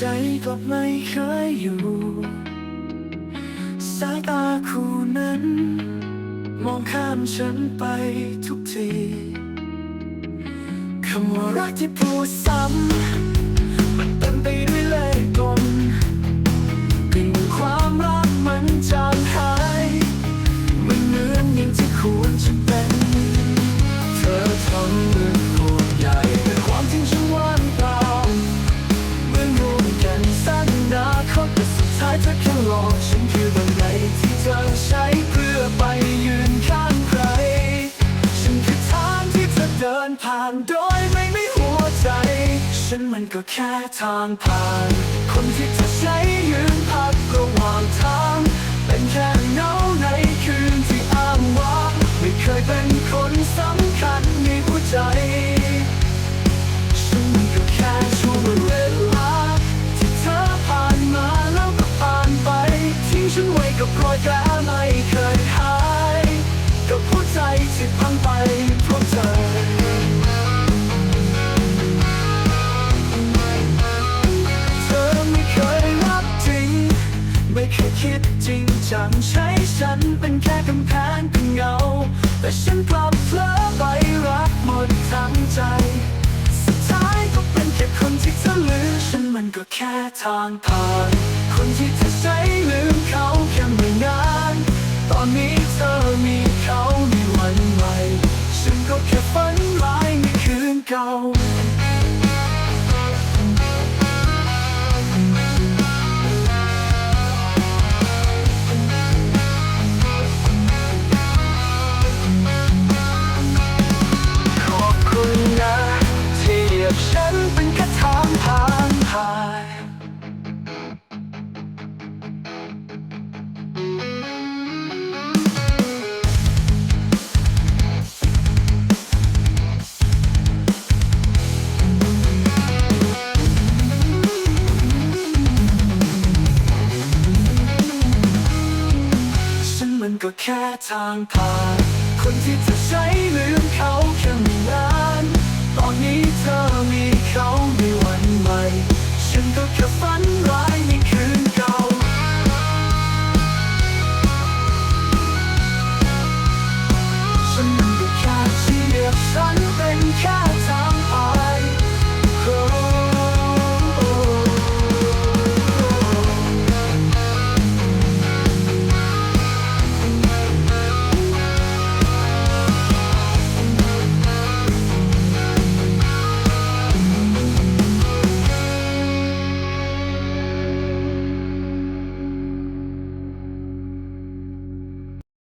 ใจก็ไม่เคยอยู่ สายตาคู่นั้น มองข้ามฉันไปทุกทีคำว่ารักที่พูดซ้ำมันเต็มไปด้วยเล่ห์ เธอแค่หลอกฉันคือบางใดที่เธอใช้เพื่อไปยืนข้างใคร ฉันคือทางที่เธอเดินผ่านโดยไม่ไม่หัวใจ ฉันมันก็แค่ทางผ่าน คนที่เธอใช้ กับรอยแผลไม่เคยหาย กับหัวใจที่พังไปเพราะเธอเธอไม่เคยรักจริง ไม่เคยคิดจริงจังใช้ฉันเป็นแค่กำแพงเป็นเงา แต่ฉันกลับเผลอไปรักหมดทั้งใจ สุดท้ายก็เป็นแค่คนที่เธอลืมฉันมันก็แค่ทางผ่านคนที่เธอใช้ลืม ตอนนี้เธอมีเขาในวันใหม่ฉันก็แค่ฝันร้ายในคืนเก่า มันก็แค่ทางผ่าน คนที่จะใช้ลืมเขาแค่